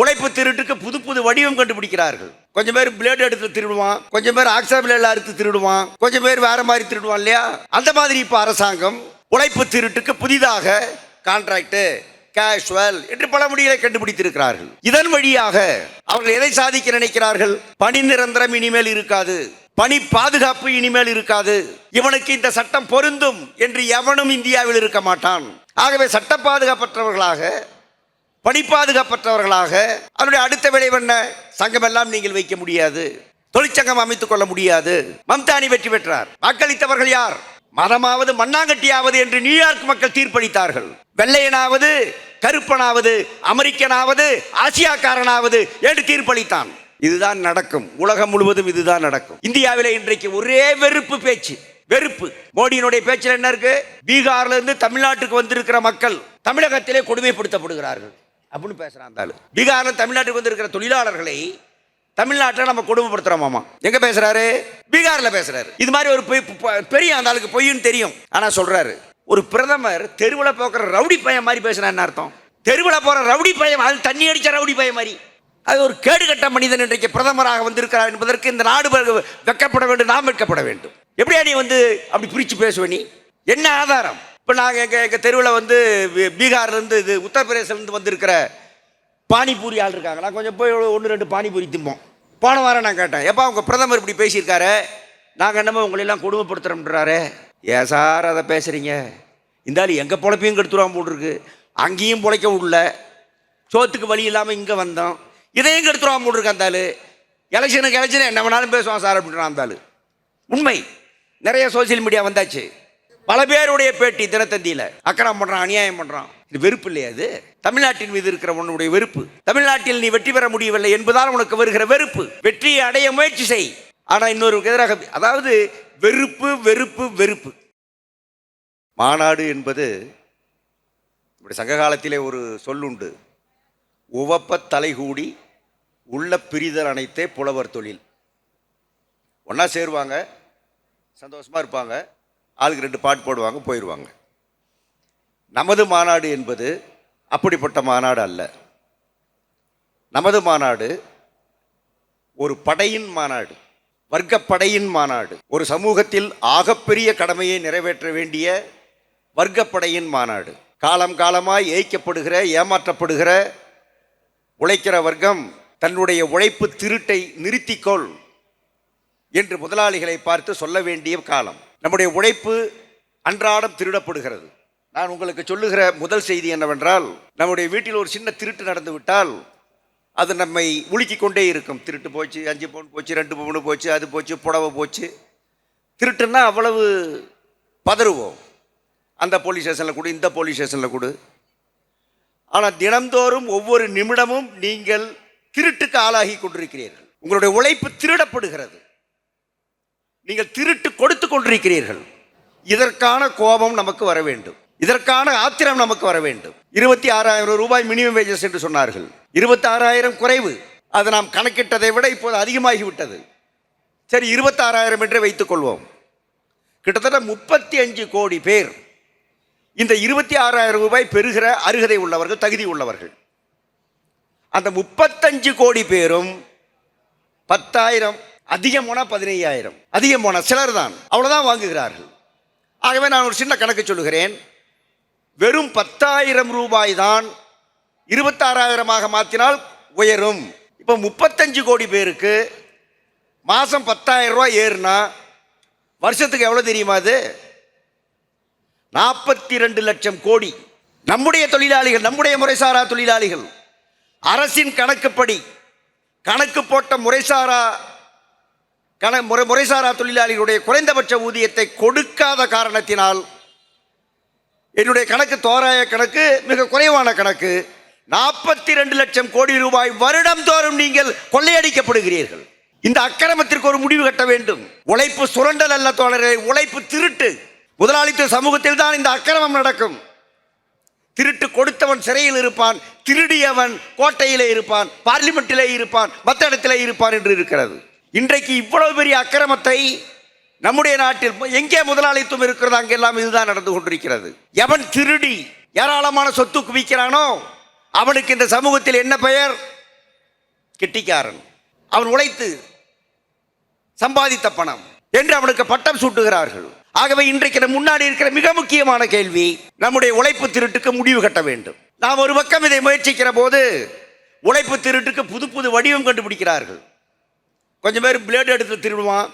உழைப்பு திருட்டுக்கு புது புது வடிவம் கண்டுபிடிக்கிறார்கள். கொஞ்சம் பேர் பிளேட் எடுத்து திருடுவான் கொஞ்சம் பேர் ஆக்சா பிளேட்ல அறுத்து திருடுவான் கொஞ்சம் பேர் வேற மாதிரி திருடுவான் இல்லையா? அந்த மாதிரி இப்ப அரசாங்கம் உழைப்பு திருட்டுக்கு புதிதாக கான்ட்ராக்டு கேஷுவல் என்று பல முடிகளை கண்டுபிடித்திருக்கிறார்கள். இதன் வழியாக அவர்கள் எதை சாதிக்க நினைக்கிறார்கள்? பணி நிரந்தரம் இனிமேல் இருக்காது. பணி பாதுகாப்பு இனிமேல் இருக்காது. இவனுக்கு இந்த சட்டம் பொருந்தும் என்று எவனும் இந்தியாவில் இருக்க மாட்டான். ஆகவே சட்ட பாதுகாப்பற்றவர்களாக பணி பாதுகாப்பற்றவர்களாக அதனுடைய அடுத்த விளைவு என்ன? சங்கம் எல்லாம் நீங்கள் வைக்க முடியாது. தொழிற்சங்கம் அமைத்துக் கொள்ள முடியாது. மம்தானி வெற்றி பெற்றார். வாக்களித்தவர்கள் யார்? மதமாவது மண்ணாங்கட்டியாவது என்று நியூயார்க் மக்கள் தீர்ப்பளித்தார்கள். வெள்ளையனாவது கருப்பனாவது அமெரிக்கனாவது ஆசியாக்காரனாவது என்று தீர்ப்பளித்தான். இதுதான் நடக்கும். உலகம் முழுவதும் இதுதான் நடக்கும். இந்தியாவில் இன்றைக்கு ஒரே வெறுப்பு பேச்சு. வெறுப்பு. மோடியினுடைய பேச்சில் என்ன இருக்கு? பீகார்ல இருந்து தமிழ்நாட்டுக்கு வந்திருக்கிற மக்கள் தமிழகத்திலே கொடுமைப்படுத்தப்படுகிறார்கள். அப்படின்னு பேசுகிறான் அந்த ஆளு. பீகாரில் தமிழ்நாட்டுக்கு வந்திருக்கிற தொழிலாளர்களை தமிழ்நாட்டில் நம்ம கொடுமைப்படுத்துறோமாமா? எங்கே பேசுகிறாரு பீகாரில் பேசுகிறாரு இது மாதிரி ஒரு பொய்- பெரிய அந்த ஆளுக்கு பொய்ன்னு தெரியும். ஆனால் சொல்கிறாரு ஒரு பிரதமர் தெருவில் போக்குற ரவுடி பையன் மாதிரி பேசுனா என்ன அர்த்தம்? தெருவில் போகிற ரவுடி பையன் அது தண்ணி அடித்த ரவுடி பையன் மாதிரி. அது ஒரு கேடுகட்ட மனிதன் இன்றைக்கு பிரதமராக வந்திருக்கிறார் என்பதற்கு இந்த நாடு வெ- வெட்கப்பட வேண்டும் நாம் வெட்கப்பட வேண்டும். எப்படியா நீ வந்து அப்படி பிரித்து பேசுவ நீ? என்ன ஆதாரம்? இப்போ நாங்கள் எங்கள் எங்கள் தெருவில் வந்து பீகார்லேருந்து இது உத்தரப்பிரதேசிலேருந்து வந்திருக்கிற பானிபூரி ஆள் இருக்காங்க. நான் கொஞ்சம் போய் ஒன்று ரெண்டு பானிபூரி திம்போம். போன வாரம் நான் கேட்டேன். எப்போ உங்கள் பிரதமர் இப்படி பேசியிருக்காரு? நாங்கள் என்னமோ உங்களெல்லாம் கொடுமைப்படுத்துகிறோம்ன்றாரு ஏன் சார் அதை பேசுகிறீங்க இருந்தாலும் எங்கள் பொழைப்பையும் கெடுத்துருவான் போட்டிருக்கு. அங்கேயும் பிழைக்க விடல. சோத்துக்கு வழி இல்லாமல் இங்கே வந்தோம். இதையும் கெடுத்துருவான் போட்டிருக்கு அந்த ஆள்? எலெக்ஷனுக்கு எலெக்ஷனு என்ன வேணாலும் பேசுவான் சார் அப்படின்றான் அந்த ஆள். உண்மை. நிறைய சோசியல் மீடியா வந்தாச்சு. பல பேருடைய பேட்டி தினத்தந்தியில். அக்கறம் பண்ணுறான் அநியாயம் பண்ணுறான் இது வெறுப்பு இல்லையா அது தமிழ்நாட்டின் மீது இருக்கிற உன்னுடைய வெறுப்பு. தமிழ்நாட்டில் நீ வெற்றி பெற முடியவில்லை என்பதால் உனக்கு வருகிற வெறுப்பு. வெற்றியை அடைய முயற்சி செய். ஆனால் இன்னொருக்கு எதிராக அதாவது வெறுப்பு வெறுப்பு வெறுப்பு. மாநாடு என்பது இப்படி சங்க காலத்திலே ஒரு சொல்லுண்டு உவப்ப தலைகூடி உள்ள பிரிதல் அனைத்தே புலவர் தொழில். ஒன்றா சேருவாங்க சந்தோஷமாக இருப்பாங்க. ஆளுக்கு ரெண்டு பாட்டு போடுவாங்க போயிடுவாங்க நமது மாநாடு என்பது அப்படிப்பட்ட மாநாடு அல்ல. நமது மாநாடு ஒரு படையின் மாநாடு வர்க்கப்படையின் மாநாடு. ஒரு சமூகத்தில் ஆகப்பெரிய கடமையை நிறைவேற்ற வேண்டிய வர்க்கப்படையின் மாநாடு. காலம் காலமாய் ஏய்க்கப்படுகிற ஏமாற்றப்படுகிற உழைக்கிற வர்க்கம் தன்னுடைய உழைப்பு திருட்டை நிறுத்திக்கொள் என்று முதலாளிகளை பார்த்து சொல்ல வேண்டிய காலம். நம்முடைய உழைப்பு அன்றாடம் திருடப்படுகிறது. நான் உங்களுக்கு சொல்லுகிற முதல் செய்தி என்னவென்றால் நம்முடைய வீட்டில் ஒரு சின்ன திருட்டு நடந்து விட்டால் அது நம்மை உலுக்கிக் கொண்டே இருக்கும். திருட்டு போச்சு அஞ்சு பவுன் போச்சு ரெண்டு பவுன் போச்சு அது போச்சு புடவை போச்சு. திருட்டுன்னா அவ்வளவு பதறுவோம். அந்த போலீஸ் ஸ்டேஷனில் கொடு இந்த போலீஸ் ஸ்டேஷனில் கொடு. ஆனால் தினந்தோறும் ஒவ்வொரு நிமிடமும் நீங்கள் திருட்டுக்கு ஆளாகி கொண்டிருக்கிறீர்கள். உங்களுடைய உழைப்பு திருடப்படுகிறது. நீங்கள் திருட்டு கொடுத்து கொண்டிருக்கிறீர்கள். இதற்கான கோபம் நமக்கு வர வேண்டும். இதற்கான ஆத்திரம் நமக்கு வர வேண்டும். இருபத்தி ஆறாயிரம் ரூபாய் மினிமம் வேஜஸ் என்று சொன்னார்கள். இருபத்தி ஆறாயிரம் குறைவு. அது நாம் கணக்கிட்டதை விட இப்போது அதிகமாகிவிட்டது. சரி இருபத்தாறாயிரம் என்றே வைத்துக் கொள்வோம். கிட்டத்தட்ட முப்பத்தி அஞ்சு கோடி பேர் இந்த இருபத்தி ஆறாயிரம் ரூபாய் பெறுகிற அருகதை உள்ளவர்கள் தகுதி உள்ளவர்கள். அந்த முப்பத்தஞ்சு கோடி பேரும் பத்தாயிரம் அதிகம் போனால் பதினையாயிரம். அதிகம் போனால் சிலர் தான் அவ்வளோதான் வாங்குகிறார்கள். ஆகவே நான் ஒரு சின்ன கணக்கு சொல்லுகிறேன். வெறும் பத்தாயிரம் ரூபாய் தான் இருபத்தாறாயிரமாக மாற்றினால் உயரும். இப்போ முப்பத்தஞ்சு கோடி பேருக்கு மாதம் பத்தாயிரம் ரூபாய் ஏறுனா வருஷத்துக்கு எவ்வளோ தெரியுமா அது? நாற்பத்தி ரெண்டு லட்சம் கோடி. நம்முடைய தொழிலாளிகள் நம்முடைய முறைசாரா தொழிலாளிகள் அரசின் கணக்குப்படி கணக்கு போட்ட முறைசாரா கண முறை முறைசாரா தொழிலாளிகளுடைய குறைந்தபட்ச ஊதியத்தை கொடுக்காத காரணத்தினால் என்னுடைய கணக்கு தோராய கணக்கு மிக குறைவான கணக்கு. நாற்பத்தி ரெண்டு லட்சம் கோடி ரூபாய் வருடம் தோறும் நீங்கள் கொள்ளையடிக்கப்படுகிறீர்கள். இந்த அக்கிரமத்திற்கு ஒரு முடிவு கட்ட வேண்டும். உழைப்பு சுரண்டல் அல்ல தோழரே உழைப்பு திருட்டு. முதலாளித்துவ சமூகத்தில் தான் இந்த அக்கிரமம் நடக்கும். திருட்டு கொடுத்தவன் சிறையில் இருப்பான் திருடியவன் கோட்டையிலே இருப்பான் பார்லிமெண்ட்டிலே இருப்பான் மத்த இடத்திலே இருப்பான் என்று இருக்கிறது. இன்றைக்கு இவ்வளவு பெரிய அக்கிரமத்தை நம்முடைய நாட்டில் எங்கே முதலாளித்துவம் இருக்கிறதோ அங்கெல்லாம் இதுதான் நடந்து கொண்டிருக்கிறது. எவன் திருடி ஏராளமான சொத்து குவிக்கிறானோ அவனுக்கு இந்த சமூகத்தில் என்ன பெயர்? கிட்டிக்காரன். அவன் உழைத்து சம்பாதித்த பணம் என்று அவனுக்கு பட்டம் சூட்டுகிறார்கள். ஆகவே இன்றைக்கு முன்னாடி இருக்கிற மிக முக்கியமான கேள்வி நம்முடைய உழைப்பு திருட்டுக்கு முடிவு கட்ட வேண்டும். நாம் ஒரு பக்கம் இதை முயற்சிக்கிற போது உழைப்பு திருட்டுக்கு புது புது வடிவம் கண்டுபிடிக்கிறார்கள். கொஞ்சம் பேர் பிளேடு எடுத்து திருடுவான்.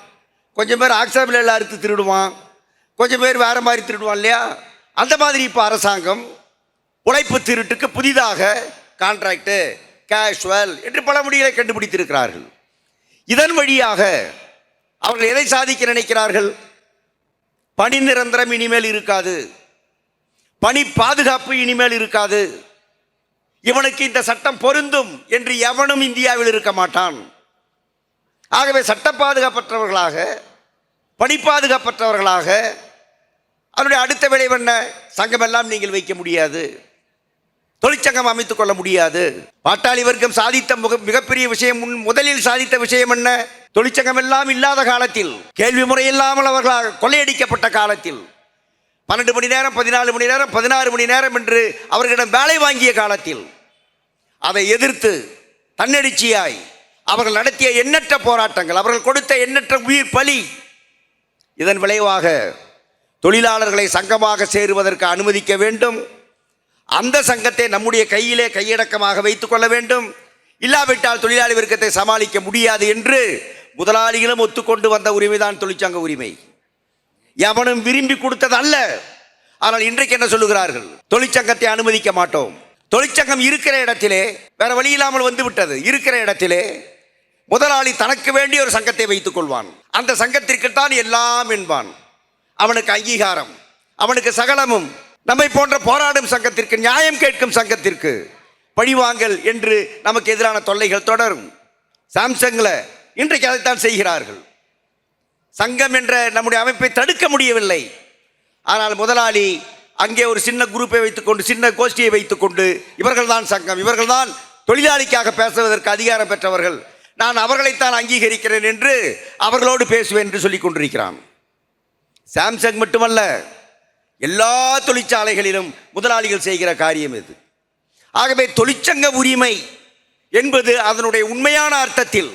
கொஞ்சம் பேர் ஆக்சாபிள் அறுத்து திருடுவான். கொஞ்சம் பேர் வேறு மாதிரி திருடுவான் இல்லையா? அந்த மாதிரி இப்போ அரசாங்கம் உழைப்பு திருட்டுக்கு புதிதாக கான்ட்ராக்டு கேஷுவல் என்று பல முடிகளை கண்டுபிடித்திருக்கிறார்கள். இதன் வழியாக அவர்கள் எதை சாதிக்க நினைக்கிறார்கள்? பணி நிரந்தரம் இனிமேல் இருக்காது. பணி பாதுகாப்பு இனிமேல் இருக்காது. இவனுக்கு இந்த சட்டம் பொருந்தும் என்று எவனும் இந்தியாவில் இருக்க மாட்டான். ஆகவே சட்ட பாதுகாப்பற்றவர்களாக பணி பாதுகாப்பற்றவர்களாக அதனுடைய அடுத்த விளைவு என்ன? சங்கமெல்லாம் நீங்கள் வைக்க முடியாது. தொழிற்சங்கம் அமைத்துக் கொள்ள முடியாது. பாட்டாளி வர்க்கம் சாதித்த முக மிகப்பெரிய விஷயம் முன் முதலில் சாதித்த விஷயம் என்ன? தொழிற்சங்கம் எல்லாம் இல்லாத காலத்தில் கேள்வி முறை இல்லாமல் அவர்களால் கொள்ளையடிக்கப்பட்ட காலத்தில் பன்னெண்டு மணி நேரம் பதினாலு மணி நேரம் பதினாறு மணி நேரம் என்று அவர்களிடம் வேலை வாங்கிய காலத்தில் அதை எதிர்த்து தன்னெழுச்சியாய் அவர்கள் நடத்திய எண்ணற்ற போராட்டங்கள் அவர்கள் கொடுத்த எண்ணற்ற உயிர் பலி. இதன் விளைவாக தொழிலாளர்களை சங்கமாக சேருவதற்கு அனுமதிக்க வேண்டும். அந்த சங்கத்தை நம்முடைய கையிலே கையடக்கமாக வைத்துக் கொள்ள வேண்டும். இல்லாவிட்டால் தொழிலாளி வர்க்கத்தை சமாளிக்க முடியாது என்று முதலாளிகளும் ஒத்துக்கொண்டு வந்த உரிமைதான் தொழிற்சங்க உரிமை. எவனும் விரும்பி கொடுத்தது அல்ல. ஆனால் இன்றைக்கு என்ன சொல்லுகிறார்கள்? தொழிற்சங்கத்தை அனுமதிக்க மாட்டோம். தொழிற்சங்கம் இருக்கிற இடத்திலே வேற வழி இல்லாமல் வந்து விட்டது இருக்கிற இடத்திலே முதலாளி தனக்கு வேண்டிய ஒரு சங்கத்தை வைத்துக் கொள்வான். அந்த சங்கத்திற்குத்தான் எல்லாம் என்பான். அவனுக்கு அங்கீகாரம் அவனுக்கு சகலமும் நம்மை போன்ற போராடும் சங்கத்திற்கு நியாயம் கேட்கும் சங்கத்திற்கு பழிவாங்கல் என்று நமக்கு எதிரான தொல்லைகள் தொடரும். சாம்சங்கில் இன்றைக்கு அதைத்தான் செய்கிறார்கள். சங்கம் என்ற நம்முடைய அமைப்பை தடுக்க முடியவில்லை. ஆனால் முதலாளி அங்கே ஒரு சின்ன குரூப்பை வைத்துக்கொண்டு சின்ன கோஷ்டியை வைத்துக்கொண்டு இவர்கள்தான் சங்கம். இவர்கள்தான் தொழிலாளிக்காக பேசுவதற்கு அதிகாரம் பெற்றவர்கள். நான் அவர்களைத்தான் அங்கீகரிக்கிறேன் என்று அவர்களோடு பேசுவேன் என்று சொல்லிக் கொண்டிருக்கிறான். சாம்சங் மட்டுமல்ல எல்லா தொழிற்சாலைகளிலும் முதலாளிகள் செய்கிற காரியம் இது. ஆகவே தொழிற்சங்க உரிமை என்பது அதனுடைய உண்மையான அர்த்தத்தில்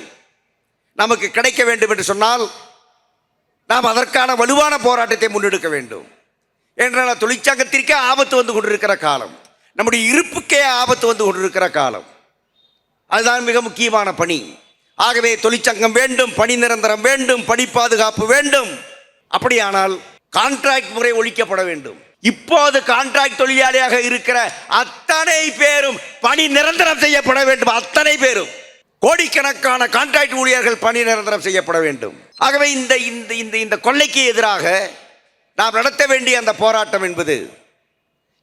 நமக்கு கிடைக்க வேண்டும் என்று சொன்னால் நாம் அதற்கான வலுவான போராட்டத்தை முன்னெடுக்க வேண்டும். என்றால் தொழிற்சங்கத்திற்கே ஆபத்து வந்து கொண்டிருக்கிற காலம். நம்முடைய இருப்புக்கே ஆபத்து வந்து கொண்டிருக்கிற காலம். அதுதான் மிக முக்கியமான பணி. ஆகவே தொழிற்சங்கம் வேண்டும் பணி நிரந்தரம் வேண்டும் பணி பாதுகாப்பு வேண்டும். அப்படியானால் கான்ட்ராக்ட் முறை ஒழிக்கப்பட வேண்டும். இப்போது கான்ட்ராக்ட் தொழிலாளியாக இருக்கிற அத்தனை பேரும் பணி நிரந்தரம் செய்யப்பட வேண்டும் அத்தனை பேரும். கோடிக்கணக்கான கான்ட்ராக்ட் ஊழியர்கள் பணி நிரந்தரம் செய்யப்பட வேண்டும். ஆகவே இந்த இந்த இந்த இந்த கொள்ளைக்கு எதிராக நாம் நடத்த வேண்டிய அந்த போராட்டம் என்பது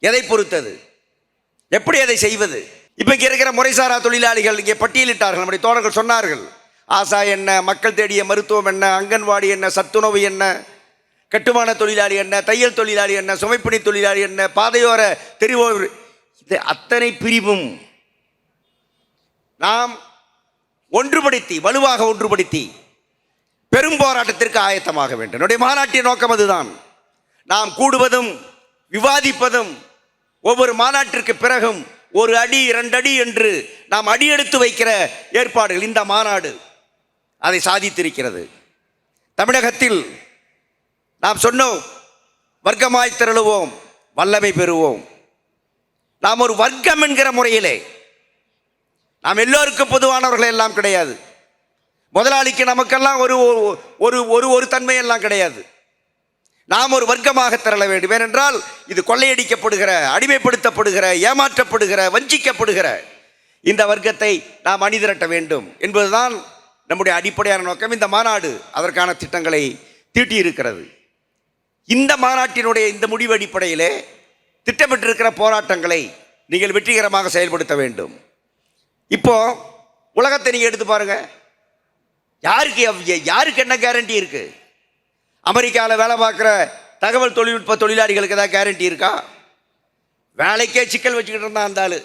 எதை பொறுத்தது? எப்படி அதை செய்வது? இப்போ இங்கே இருக்கிற முறைசாரா தொழிலாளிகள் இங்கே பட்டியலிட்டார்கள். நம்முடைய தோழர்கள் சொன்னார்கள். ஆசா என்ன மக்கள் தேடிய மருத்துவம் என்ன அங்கன்வாடி என்ன சத்துணவு என்ன கட்டுமான தொழிலாளி என்ன தையல் தொழிலாளி என்ன சுமைப்பணி தொழிலாளி என்ன பாதையோர தெரிவோர். இது அத்தனை பிரிவும் நாம் ஒன்றுபடுத்தி வலுவாக ஒன்றுபடுத்தி பெரும் போராட்டத்திற்கு ஆயத்தமாக வேண்டும். என்னுடைய மாநாட்டின் நோக்கம் அதுதான். நாம் கூடுவதும் விவாதிப்பதும் ஒவ்வொரு மாநாட்டிற்கு பிறகும் ஒரு அடி இரண்டு அடி என்று நாம் அடியெடுத்து வைக்கிற ஏற்பாடுகள் இந்த மாநாடு அதை சாதித்திருக்கிறது. தமிழகத்தில் நாம் சொன்னோம் வர்க்கமாய் திரளுவோம் வல்லமை பெறுவோம். நாம் ஒரு வர்க்கம் என்கிற முறையிலே நாம் எல்லோருக்கும் பொதுவானவர்கள் எல்லாம் கிடையாது. முதலாளிக்கு நமக்கெல்லாம் ஒரு ஒரு ஒரு ஒரு தன்மை எல்லாம் கிடையாது. நாம் ஒரு வர்க்கமாக திரள வேண்டும். ஏனென்றால் இது கொள்ளையடிக்கப்படுகிற அடிமைப்படுத்தப்படுகிற ஏமாற்றப்படுகிற வஞ்சிக்கப்படுகிற இந்த வர்க்கத்தை நாம் அணிதிரட்ட வேண்டும் என்பதுதான் நம்முடைய அடிப்படையான நோக்கம். இந்த மாநாடு அதற்கான திட்டங்களை தீட்டியிருக்கிறது. இந்த மாநாட்டினுடைய இந்த முடிவு அடிப்படையிலே திட்டமிட்டிருக்கிற போராட்டங்களை நீங்கள் வெற்றிகரமாக செயல்படுத்த வேண்டும். இப்போ உலகத்தை நீங்கள் எடுத்து பாருங்கள் யாருக்கு யாருக்கு என்ன கேரண்டி இருக்குது அமெரிக்காவில் வேலை பார்க்குற தகவல் தொழில்நுட்ப தொழிலாளிகளுக்கு ஏதாவது கேரண்டி இருக்கா? வேலைக்கே சிக்கல் வச்சுக்கிட்டு இருந்தான் அந்த ஆள்.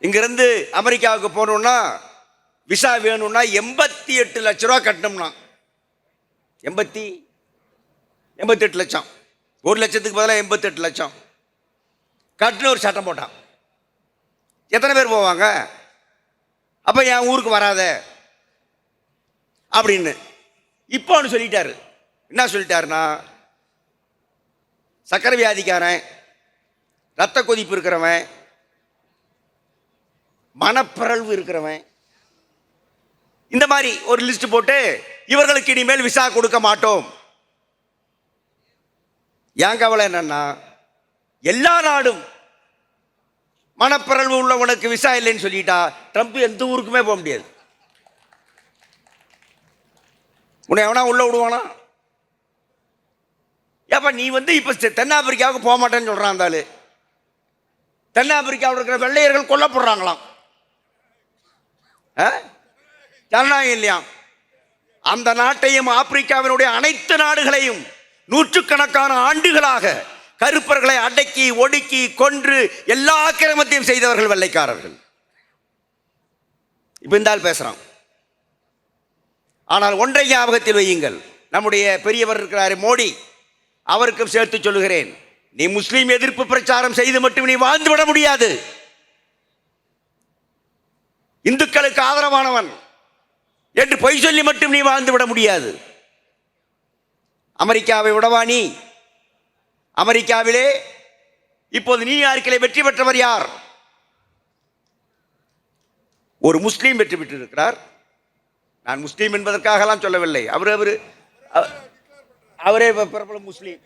இங்கேருந்து அமெரிக்காவுக்கு போகணுன்னா விசா வேணும்னா எண்பத்தி எட்டு லட்ச ரூபா கட்டணும்னா எண்பத்தி எண்பத்தெட்டு லட்சம். ஒரு லட்சத்துக்கு பதிலாக எண்பத்தெட்டு லட்சம். கட்டுன்னு ஒரு சட்டம் போட்டான். எத்தனை பேர் போவாங்க? அப்போ என் ஊருக்கு வராத. அப்படின்னு. இப்போ ஒன்று சொல்லிட்டாரு. என்ன சொல்லிட்டாருன்னா சக்கரை வியாதிக்காரன் ரத்த கொதிப்பு இருக்கிறவன் மனப்பிறழ்வு இருக்கிறவன். இந்த மாதிரி ஒரு லிஸ்ட் போட்டு இவர்களுக்கு இனிமேல் விசா கொடுக்க மாட்டோம். ஏன் கவலை என்னன்னா எல்லா நாடும் மனப்பிறழ்வு உள்ளவனுக்கு விசா இல்லைன்னு சொல்லிட்டா ட்ரம்ப் எந்த ஊருக்குமே போக முடியாது. உன்னை எவனா உள்ள விடுவானா? ஏப்பா நீ வந்து இப்போ தென்னாப்பிரிக்காவுக்கு போக மாட்டேன்னு சொல்கிறான் அந்த ஆளு. தென்னாப்பிரிக்காவில் இருக்கிற வெள்ளையர்கள் கொல்லப்படுறாங்களாம். ஜனநாயகம் இல்லையா? அந்த நாட்டையும் ஆப்பிரிக்காவினுடைய அனைத்து நாடுகளையும் நூற்றுக்கணக்கான ஆண்டுகளாக கருப்பர்களை அடக்கி ஒடுக்கி கொன்று எல்லா கிரமத்தையும் செய்தவர்கள் வெள்ளைக்காரர்கள். இப்போ இருந்தால் பேசுறான். ஆனால் ஒன்றை ஞாபகத்தில் வையுங்கள். நம்முடைய பெரியவர் இருக்கிறார் மோடி. அவருக்கும் சேர்த்து சொல்லுகிறேன். நீ முஸ்லீம் எதிர்ப்பு பிரச்சாரம் செய்து மட்டும் நீ வாழ்ந்து விட முடியாது. இந்துக்களுக்கு ஆதரவானவன் என்று பொய் சொல்லி மட்டும் நீ வாழ்ந்து விட முடியாது. அமெரிக்காவை விடவா நீ? அமெரிக்காவிலே இப்போது நியூயார்க்கிலே வெற்றி பெற்றவர் யார்? ஒரு முஸ்லீம் வெற்றி பெற்றிருக்கிறார். நான் முஸ்லீம் என்பதற்காகலாம் சொல்லவில்லை. அவர் அவர் அவரே இப்ப பிரபல முஸ்லீம்.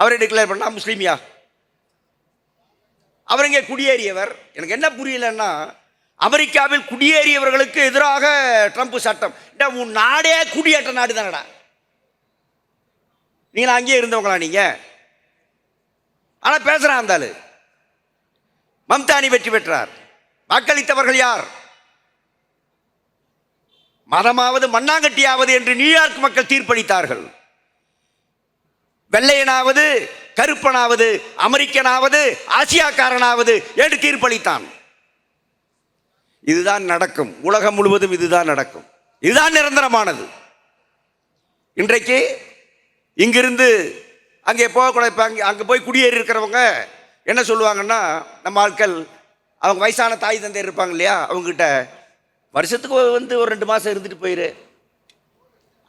அவரே டிக்ளேர் பண்ணா முஸ்லீமியா அவர் இங்கே குடியேறியவர். எனக்கு என்ன புரியலன்னா அமெரிக்காவில் குடியேறியவர்களுக்கு எதிராக ட்ரம்ப் சட்டம். உன் நாடே குடியேற்ற நாடு தானடா? நீங்கள் அங்கேயே இருந்தவங்களா நீங்க? ஆனால் பேசுறான் அந்த மம்தானி வெற்றி பெற்றார். வாக்களித்தவர்கள் யார்? மதமாவது மண்ணாங்கட்டியாவது என்று நியூயார்க் மக்கள் தீர்ப்பளித்தார்கள். வெள்ளையனாவது கருப்பனாவது அமெரிக்கனாவது ஆசியாக்காரனாவது என்று தீர்ப்பளித்தான். இதுதான் நடக்கும். உலகம் முழுவதும் இதுதான் நடக்கும். இதுதான் நிரந்தரமானது. இன்றைக்கு இங்கிருந்து அங்கே போகக்கூடாது இப்போ அங்கே அங்கே போய் குடியேறி இருக்கிறவங்க என்ன சொல்லுவாங்கன்னா நம்ம ஆட்கள் அவங்க வயசான தாய் தந்தை இருப்பாங்க இல்லையா அவங்ககிட்ட வருஷத்துக்கு வந்து ஒரு ரெண்டு மாதம் இருந்துட்டு போயிரு.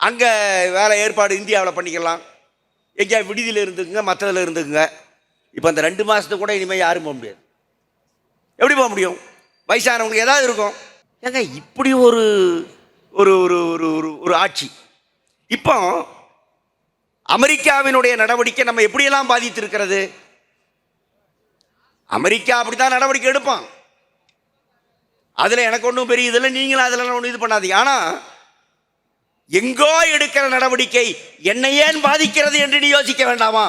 அங்கே வேலை ஏற்பாடு இந்தியாவில் பண்ணிக்கலாம். எங்கேயா விடுதியில் இருந்துக்குங்க மற்றதில் இருந்துக்குங்க. இப்போ அந்த ரெண்டு மாதத்துக்கு கூட இனிமேல் யாரும் போக முடியாது. எப்படி போக முடியும்? வயசானவங்களுக்கு ஏதாவது இருக்கும். ஏங்க இப்படி ஒரு ஒரு ஒரு ஒரு ஒரு ஒரு ஆட்சி. இப்போ அமெரிக்காவினுடைய நடவடிக்கை நம்ம எப்படியெல்லாம் பாதித்திருக்கிறது? அமெரிக்கா அப்படித்தான் நடவடிக்கை எடுப்பான். அதில் எனக்கு ஒன்றும் பெரிய இதில் நீங்களும் அதில் ஒன்றும் இது பண்ணாதீங்க. ஆனால் எங்கோ எடுக்கிற நடவடிக்கை என்னை ஏன் பாதிக்கிறது என்று நீ யோசிக்க வேண்டாமா?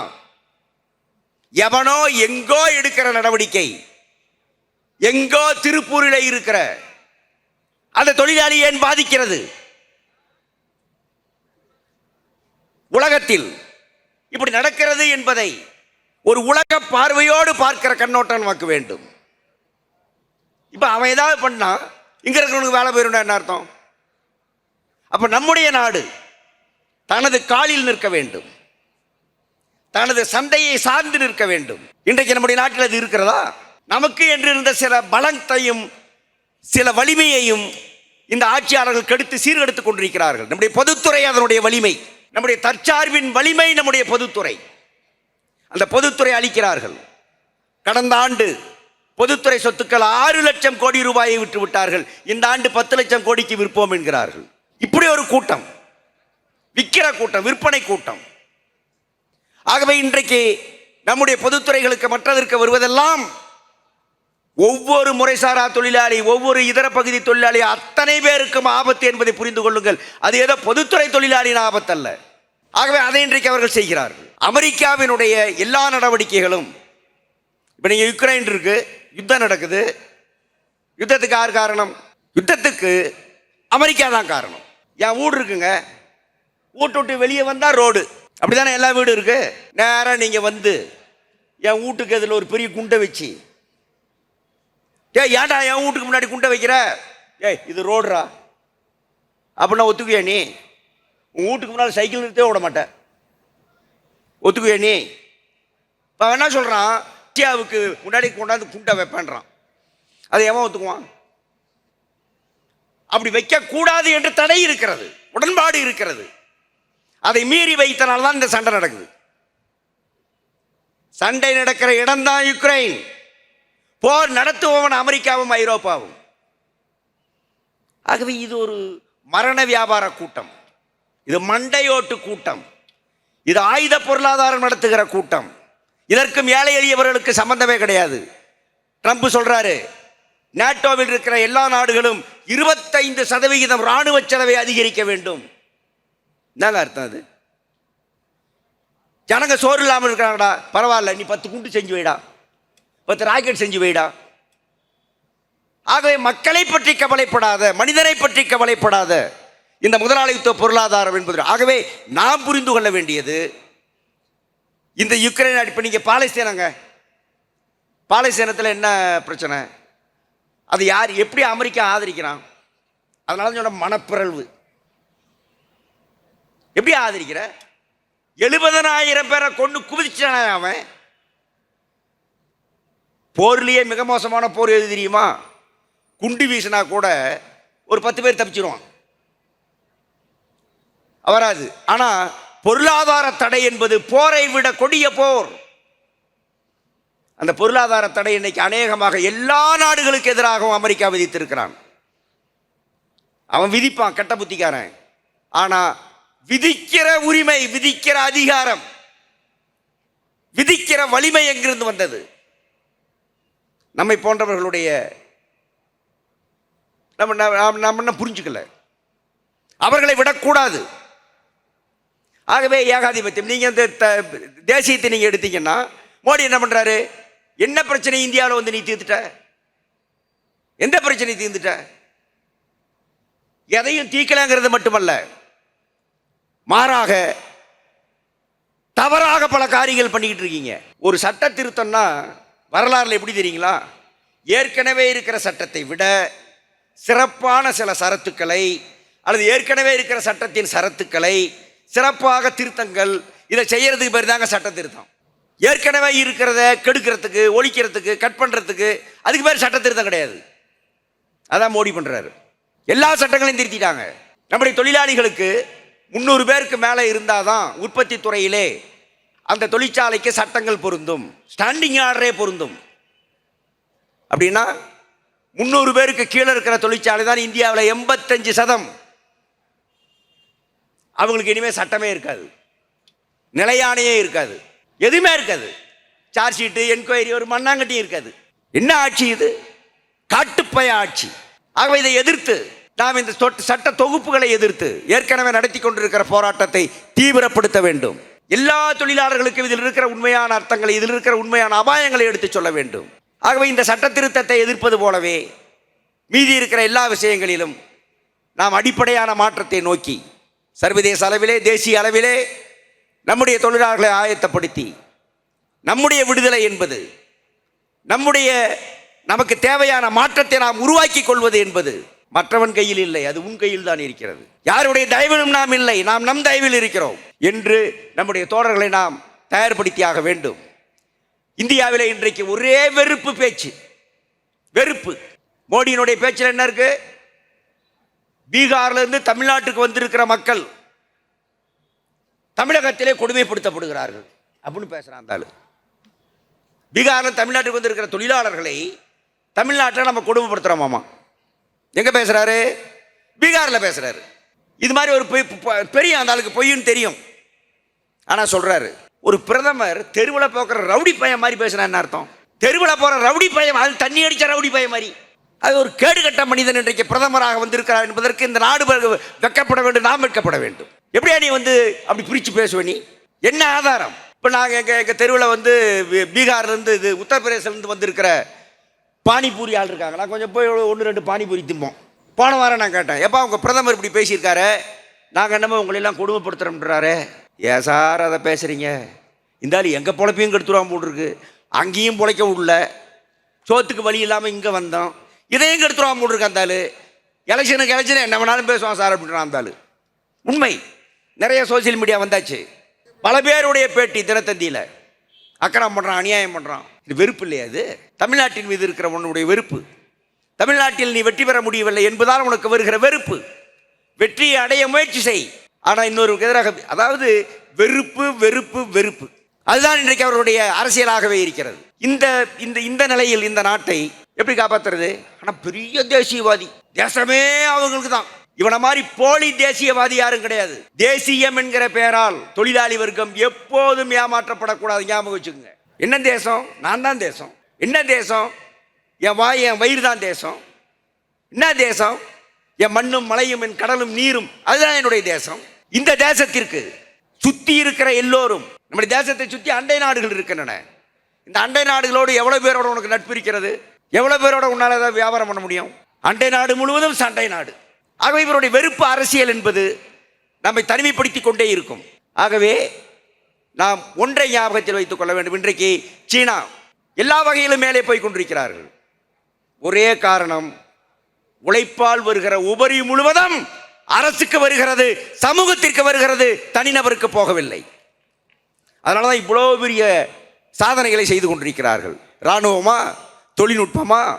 எவனோ எங்கோ எடுக்கிற நடவடிக்கை எங்கோ திருப்பூரில் இருக்கிற அந்த தொழிலாளி ஏன் பாதிக்கிறது? உலகத்தில் இப்படி நடக்கிறது என்பதை ஒரு உலக பார்வையோடு பார்க்கிற கண்ணோட்டம் நமக்கு வேண்டும். இப்போ அவன் ஏதாவது பண்ணா இங்கே இருக்கிறவனுக்கு வேலை போயிருந்தா என்ன அர்த்தம்? அப்போ நம்முடைய நாடு தனது காலில் நிற்க வேண்டும். தனது சந்தையை சார்ந்து நிற்க வேண்டும். இன்றைக்கு நம்முடைய நாட்டில் அது இருக்கிறதா? நமக்கு என்று இருந்த சில பலத்தையும் சில வலிமையையும் இந்த ஆட்சியாளர்கள் கெடுத்து சீர்கெடுத்துக் கொண்டிருக்கிறார்கள். நம்முடைய பொதுத்துறை அதனுடைய வலிமை. நம்முடைய தற்சார்பின் வலிமை நம்முடைய பொதுத்துறை. அந்த பொதுத்துறை அளிக்கிறார்கள். கடந்த ஆண்டு பொதுத்துறை சொத்துக்கள் ஆறு லட்சம் கோடி ரூபாயை விட்டு விட்டார்கள். இந்த ஆண்டு பத்து லட்சம் கோடிக்கு விற்போம் என்கிறார்கள். இப்படி ஒரு கூட்டம் விற்கிற கூட்டம் விற்பனை கூட்டம். ஆகவே இன்றைக்கு நம்முடைய பொதுத்துறைகளுக்கு மற்றதற்கு வருவதெல்லாம் ஒவ்வொரு முறைசாரா தொழிலாளி ஒவ்வொரு இதர பகுதி தொழிலாளி அத்தனை பேருக்கும் ஆபத்து என்பதை புரிந்து கொள்ளுங்கள். அது ஏதோ பொதுத்துறை தொழிலாளியின் ஆபத்தல்ல. ஆகவே அதை இன்றைக்கு அவர்கள் செய்கிறார்கள். அமெரிக்காவினுடைய எல்லா நடவடிக்கைகளும் இப்போ நீங்கள் யுக்ரைன் இருக்குது யுத்தம் நடக்குது. யுத்தத்துக்கு யார் காரணம்? யுத்தத்துக்கு அமெரிக்கா தான் காரணம். என் வீடு இருக்குங்க. வீட்டு விட்டு வெளியே வந்தால் ரோடு. அப்படிதானே எல்லா வீடும் இருக்கு? நேராக நீங்கள் வந்து என் வீட்டுக்கு அதில் ஒரு பெரிய குண்டை வச்சு. ஏய் ஏன்டா என் வீட்டுக்கு முன்னாடி குண்டை வைக்கிற? ஏய் இது ரோடுரா அப்படின்னா ஒத்துக்குவியா நீ? உன் வீட்டுக்கு முன்னால் சைக்கிள் நிறுத்தவே விட மாட்டேன். ஒத்துக்குவியா நீ? இப்போ என்ன சொல்கிறான் இந்தியாவுக்கு முன்னாடி கொண்டாந்து குண்டை வைப்பேன்றான். அதை எவன் ஒத்துக்குவான்? அப்படி வைக்கக்கூடாது என்று தடை இருக்கிறது உடன்பாடு இருக்கிறது. அதை மீறி வைத்தனால தான் இந்த சண்டை நடக்குது. சண்டை நடக்கிற இடம்தான் யுக்ரைன். போர் நடத்துபவன் அமெரிக்காவும் ஐரோப்பாவும். ஆகவே இது ஒரு மரண வியாபார கூட்டம். இது மண்டையோட்டு கூட்டம். இது ஆயுத பொருளாதாரம் நடத்துகிற கூட்டம். இதற்கும் ஏழை எளியவர்களுக்கு சம்பந்தமே கிடையாது. ட்ரம்ப் சொல்றாரு நேட்டோவில் இருக்கிற எல்லா நாடுகளும் இருபத்தைந்து சதவிகிதம் இராணுவ செலவை அதிகரிக்க வேண்டும். என்னங்க அர்த்தம் அது. ஜனங்க சோறு இல்லாமல் இருக்கிறாங்கடா பரவாயில்ல நீ பத்து குண்டு செஞ்சு வைடா. பத்து ராக்கெட் செஞ்சு வைடா. ஆகவே மக்களை பற்றி கவலைப்படாத மனிதரை பற்றி கவலைப்படாத இந்த முதலாளித்துவ பொருளாதாரம் என்பது. ஆகவே நாம் புரிந்து கொள்ள வேண்டியது இந்த யுக்ரைன் இப்போ நீங்கள் பாலஸ்தீனங்க. பாலஸ்தீனத்தில் என்ன பிரச்சனை? அது யார் எப்படி அமெரிக்கா ஆதரிக்கிறான்? அதனால சொன்ன மனப்பிறழ்வு. எப்படி ஆதரிக்கிற? எழுபதனாயிரம் பேரை கொண்டு குவிச்சானே அவன். போர்லேயே மிக மோசமான போர் எது தெரியுமா? குண்டு வீசினா கூட ஒரு பத்து பேர் தப்பிச்சிருவான். வராது. ஆனால் பொருளாதார தடை என்பது போரை விட கொடிய போர். அந்த பொருளாதார தடை இன்னைக்கு அநேகமாக எல்லா நாடுகளுக்கு எதிராகவும் அமெரிக்கா விதித்திருக்கிறான். அவன் விதிப்பான் கெட்ட புத்திக்காரன். ஆனா விதிக்கிற உரிமை விதிக்கிற அதிகாரம் விதிக்கிற வலிமை எங்கிருந்து வந்தது? நம்மை போன்றவர்களுடைய நம்ம நம்ம நம்ம இன்னும் புரிஞ்சுக்கல? அவர்களை விடக்கூடாது. ஆகவே ஏகாதிபத்தியம். நீங்கள் இந்த த- தேசியத்தை நீங்கள் எடுத்தீங்கன்னா மோடி என்ன பண்ணுறாரு என்ன பிரச்சனை இந்தியாவில் வந்து நீ தீர்த்துட்ட? எந்த பிரச்சனை தீர்ந்துட்ட? எதையும் தீர்க்கலங்கிறது மட்டுமல்ல. மாறாக தவறாக பல காரியங்கள் பண்ணிக்கிட்டு இருக்கீங்க. ஒரு சட்ட திருத்தம்னா வரலாறுல எப்படி தெரியுங்களா? ஏற்கனவே இருக்கிற சட்டத்தை விட சிறப்பான சில சரத்துக்களை அல்லது ஏற்கனவே இருக்கிற சட்டத்தின் சரத்துக்களை சிறப்பாக திருத்தங்கள் இதை செய்யறதுக்கு பேர் தாங்க சட்ட திருத்தம். ஏற்கனவே இருக்கிறத கெடுக்கிறதுக்கு ஒழிக்கிறதுக்கு கட் பண்ணுறதுக்கு அதுக்கு பேர் சட்ட திருத்தம் கிடையாது. அதான் மோடி பண்ணுறாரு எல்லா சட்டங்களையும் திருத்திட்டாங்க. நம்முடைய தொழிலாளிகளுக்கு முந்நூறு பேருக்கு மேலே இருந்தால் தான் உற்பத்தி துறையிலே அந்த தொழிற்சாலைக்கு சட்டங்கள் பொருந்தும் ஸ்டாண்டிங் ஆர்டரே பொருந்தும். அப்படின்னா முந்நூறு பேருக்கு கீழே இருக்கிற தொழிற்சாலை தான் இந்தியாவில் எண்பத்தஞ்சு சதம். அவங்களுக்கு இனிமேல் சட்டமே இருக்காது. நிலையானையே இருக்காது. எதுவுமே இருக்காது. சார்ஜ் ஷீட்டு என்கொயரி ஒரு மண்ணாங்கட்டியும் இருக்காது. என்ன ஆட்சி இது? காட்டுப்பய ஆட்சி. ஆகவே இதை எதிர்த்து நாம் இந்த சட்ட தொகுப்புகளை எதிர்த்து ஏற்கனவே நடத்தி கொண்டிருக்கிற போராட்டத்தை தீவிரப்படுத்த வேண்டும். எல்லா தொழிலாளர்களுக்கும் இதில் இருக்கிற உண்மையான அர்த்தங்களை இதில் இருக்கிற உண்மையான அபாயங்களை எடுத்துச் சொல்ல வேண்டும். ஆகவே இந்த சட்ட திருத்தத்தை எதிர்ப்பது போலவே மீதி இருக்கிற எல்லா விஷயங்களிலும் நாம் அடிப்படையான மாற்றத்தை நோக்கி சர்வதேச அளவிலே தேசிய அளவிலே நம்முடைய தொழிலாளர்களை ஆயத்தப்படுத்தி நம்முடைய விடுதலை என்பது நம்முடைய நமக்கு தேவையான மாற்றத்தை நாம் உருவாக்கி கொள்வது என்பது மற்றவன் கையில் இல்லை அது உன் கையில் தான் இருக்கிறது. யாருடைய தயவிலும் நாம் இல்லை நாம் நம் தயவில் இருக்கிறோம் என்று நம்முடைய தோழர்களை நாம் தயார்படுத்தியாக வேண்டும். இந்தியாவிலே இன்றைக்கு ஒரே வெறுப்பு பேச்சு. வெறுப்பு. மோடியினுடைய பேச்சில் என்ன இருக்கு? பீகார்லேருந்து தமிழ்நாட்டுக்கு வந்திருக்கிற மக்கள் தமிழகத்திலே கொடுமைப்படுத்தப்படுகிறார்கள். அப்படின்னு பேசுறான் அந்த பீகாரில் தமிழ்நாட்டுக்கு வந்திருக்கிற தொழிலாளர்களை தமிழ்நாட்டில் நம்ம கொடுமைப்படுத்துகிறோமாமா எங்கே பேசுகிறாரு பீகாரில் பேசுகிறாரு இது மாதிரி ஒரு பொய் பெரிய அந்த ஆளுக்கு பொய்ன்னு தெரியும். ஆனால் சொல்கிறாரு ஒரு பிரதமர் தெருவில் போக்குற ரவுடி பையன் மாதிரி பேசுனா என்ன அர்த்தம். தெருவில் போகிற ரவுடி பையன் அது தண்ணி அடித்த ரவுடி பையன் மாதிரி. அது ஒரு கேடுகட்ட மனிதன் இன்றைக்கு பிரதமராக வந்திருக்கிறார் என்பதற்கு இந்த நாடு வெ- வெட்கப்பட வேண்டும் நாம் வெட்கப்பட வேண்டும். எப்படியா நீ வந்து அப்படி பிரித்து பேசுவ நீ? என்ன ஆதாரம்? இப்போ நாங்கள் எங்கள் எங்கள் தெருவில் வந்து பீகார்லேருந்து இது உத்தரப்பிரதேசலேருந்து வந்திருக்கிற பானிபூரி ஆள் இருக்காங்களா கொஞ்சம் போய் ஒன்று ரெண்டு பானிபூரி திம்போம். போன வாரம் நான் கேட்டேன். எப்பா உங்கள் பிரதமர் இப்படி பேசியிருக்காரு? நாங்கள் என்னமோ உங்களெல்லாம் கொடுமைப்படுத்துகிறோம்ன்றாரு ஏன் சார் அதை பேசுகிறீங்க இருந்தாலும் எங்கள் பொழைப்பையும் கெடுத்துருவான் போட்டிருக்கு அங்கேயும் பொழைக்க விடல சோத்துக்கு வழி இல்லாமல் இங்கே வந்தோம். இதையும் கெடுத்துருவா போட்டிருக்கு அந்த ஆள். எலெக்ஷனுக்கு எலெக்ஷன் என்ன வேணாலும் பேசுவான் சார் அப்படின்றான் அந்த ஆள். உண்மை. நிறைய சோசியல் மீடியா வந்தாச்சு. பல பேருடைய பேட்டி தினத்தந்தியில். அக்கறம் பண்ணுறான் அநியாயம் பண்ணுறான் இது வெறுப்பு இல்லையா அது தமிழ்நாட்டின் மீது இருக்கிற உன்னுடைய வெறுப்பு. தமிழ்நாட்டில் நீ வெற்றி பெற முடியவில்லை என்பதால் உனக்கு வருகிற வெறுப்பு. வெற்றியை அடைய முயற்சி செய். ஆனால் இன்னொரு எதிராக அதாவது வெறுப்பு வெறுப்பு வெறுப்பு. அதுதான் இன்றைக்கு அவருடைய அரசியலாகவே இருக்கிறது. இந்த இந்த இந்த நிலையில் இந்த நாட்டை எப்படி காப்பாத்துறது? ஆனால் பெரிய தேசியவாதி. தேசமே அவங்களுக்கு தான் இவனை மாதிரி போலி தேசியவாதி யாரும் கிடையாது. தேசியம் என்கிற பெயரால் தொழிலாளி வர்க்கம் எப்போதும் ஏமாற்றப்படக்கூடாது. ஞாபகம் வச்சுக்கோங்க. என்ன தேசம்? நான் தான் தேசம். என்ன தேசம்? என் வாய் என் வயிறு தான் தேசம். என்ன தேசம்? என் மண்ணும் மலையும் என் கடலும் நீரும். அதுதான் என்னுடைய தேசம். இந்த தேசத்திற்கு சுற்றி இருக்கிற எல்லோரும் நம்முடைய தேசத்தை சுற்றி அண்டை நாடுகள் இருக்கின்றன. இந்த அண்டை நாடுகளோடு எவ்வளோ பேரோட உனக்கு நட்பு இருக்கிறது? எவ்வளோ பேரோட உன்னால் ஏதாவது வியாபாரம் பண்ண முடியும்? அண்டை நாடு முழுவதும் சண்டை நாடு. ஆகவே இவருடைய வெறுப்பு அரசியல் என்பது நம்மை தனிமைப்படுத்தி கொண்டே இருக்கும். ஆகவே நாம் ஒன்றை ஞாபகத்தில் வைத்துக் கொள்ள வேண்டும். இன்றைக்கு சீனா எல்லா வகையிலும் மேலே போய் கொண்டிருக்கிறார்கள். ஒரே காரணம் உழைப்பால் வருகிற உபரி முழுவதும் அரசுக்கு வருகிறது சமூகத்திற்கு வருகிறது தனிநபருக்கு போகவில்லை. அதனால தான் இவ்வளோ பெரிய சாதனைகளை செய்து கொண்டிருக்கிறார்கள். இராணுவமாக தொழில்நுட்பமா?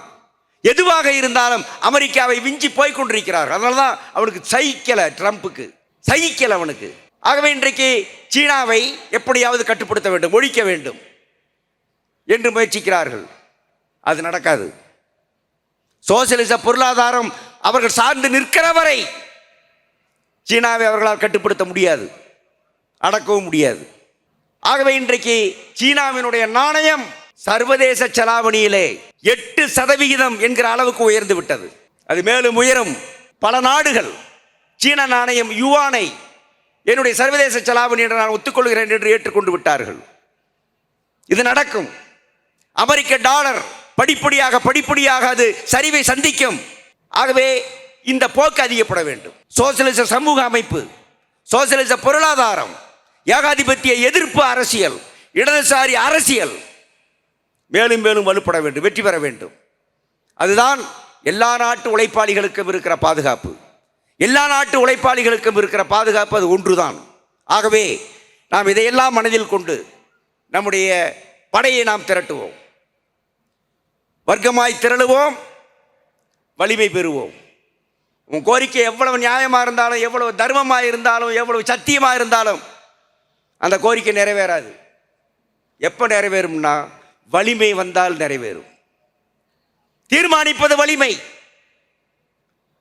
எதுவாக இருந்தாலும் அமெரிக்காவை விஞ்சி போய் கொண்டிருக்கிறார்கள். அதனால தான் அவனுக்கு சகிக்கலை ட்ரம்ப்புக்கு. சகிக்கலை அவனுக்கு. ஆகவே இன்றைக்கு சீனாவை எப்படியாவது கட்டுப்படுத்த வேண்டும் ஒழிக்க வேண்டும் என்று முயற்சிக்கிறார்கள். அது நடக்காது. சோசியலிச பொருளாதாரம் அவர்கள் சார்ந்து நிற்கிற வரை சீனாவை அவர்களால் கட்டுப்படுத்த முடியாது அடக்கவும் முடியாது. ஆகவே இன்றைக்கு சீனாவினுடைய நாணயம் சர்வதேச செலாவணியிலே எட்டு சதவிகிதம் என்கிற அளவுக்கு உயர்ந்து விட்டது. அது மேலும் உயரும். பல நாடுகள் சீன நாணயம் யுவானை என்னுடைய சர்வதேச செலாவணி என்று நான் ஒத்துக்கொள்கிறேன் என்று ஏற்றுக்கொண்டு விட்டார்கள். இது நடக்கும். அமெரிக்க டாலர் படிப்படியாக படிப்படியாக அது சரிவை சந்திக்கும். ஆகவே இந்த போக்கு அதிகப்பட வேண்டும். சோசியலிச சமூக அமைப்பு சோசியலிச பொருளாதாரம் ஏகாதிபத்திய எதிர்ப்பு அரசியல் இடதுசாரி அரசியல் மேலும் மேலும் வலுப்பட வேண்டும் வெற்றி பெற வேண்டும். அதுதான் எல்லா நாட்டு உழைப்பாளிகளுக்கும் இருக்கிற பாதுகாப்பு. எல்லா நாட்டு உழைப்பாளிகளுக்கும் இருக்கிற பாதுகாப்பு அது ஒன்றுதான். ஆகவே நாம் இதையெல்லாம் மனதில் கொண்டு நம்முடைய படையை நாம் திரட்டுவோம். வர்க்கமாய் திரளுவோம் வலிமை பெறுவோம். உன் கோரிக்கை எவ்வளவு நியாயமாக இருந்தாலும் எவ்வளவு தர்மமாக இருந்தாலும் எவ்வளவு சத்தியமாக இருந்தாலும் அந்த கோரிக்கை நிறைவேறாது. எப்போ நிறைவேறும்னா வலிமை வந்தால் நிறைவேறும். தீர்மானிப்பது வலிமை.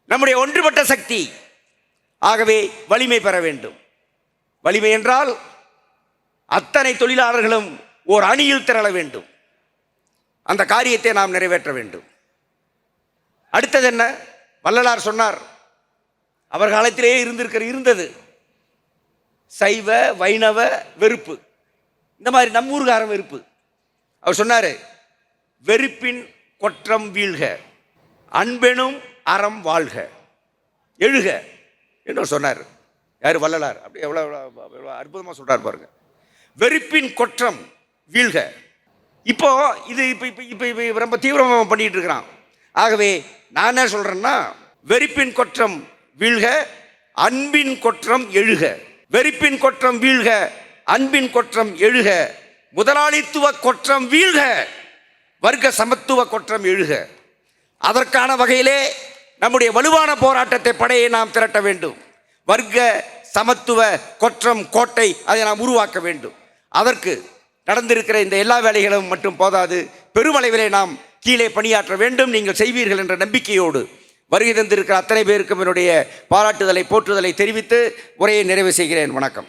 நம்முடைய ஒன்றுபட்ட சக்தி. ஆகவே வலிமை பெற வேண்டும். வலிமை என்றால் அத்தனை தொழிலாளர்களும் ஓர் அணியில் திரள வேண்டும். அந்த காரியத்தை நாம் நிறைவேற்ற வேண்டும். அடுத்தது என்ன? வள்ளலார் சொன்னார் அவர் காலத்திலேயே இருந்திருக்கிற இருந்தது. சைவ வைணவ வெறுப்பு. இந்த மாதிரி நம்ம ஊருக்காரன் வெறுப்பு. அவர் சொன்னார் வெறுப்பின் கொற்றம் வீழ்க அன்பெனும் அறம் வாழ்க எழுக என்று சொன்னார். யார்? வள்ளலார். அப்படி எவ்வளோ எவ்வளோ அற்புதமாக சொல்கிறார் பாருங்க. வெறுப்பின் கொற்றம் வீழ்க. இப்போ இது இப்போ இப்போ இப்போ இப்போ ரொம்ப தீவிரமாக பண்ணிகிட்டு இருக்கிறான். ஆகவே நான் என்ன சொல்கிறேன்னா வெறுப்பின் கொற்றம் வீழ்க அன்பின் கொற்றம் எழுக. வெறுப்பின் கொற்றம் வீழ்க அன்பின் கொற்றம் எழுக. முதலாளித்துவ கொற்றம் வீழ்க வர்க்க சமத்துவ கொற்றம் எழுக அதற்கான வகையிலே நம்முடைய வலுவான போராட்டத்தை படையை நாம் திரட்ட வேண்டும். வர்க்க சமத்துவ கொற்றம் கோட்டை அதை நாம் உருவாக்க வேண்டும். அதற்கு நடந்திருக்கிற இந்த எல்லா வேலைகளும் மட்டும் போதாது. பெருமளவிலே நாம் கீழே பணியாற்ற வேண்டும். நீங்கள் செய்வீர்கள் என்ற நம்பிக்கையோடு வருகை தந்திருக்கிற அத்தனை பேருக்கும் என்னுடைய பாராட்டுதலை போற்றுதலை தெரிவித்து உரையை நிறைவு செய்கிறேன். வணக்கம்.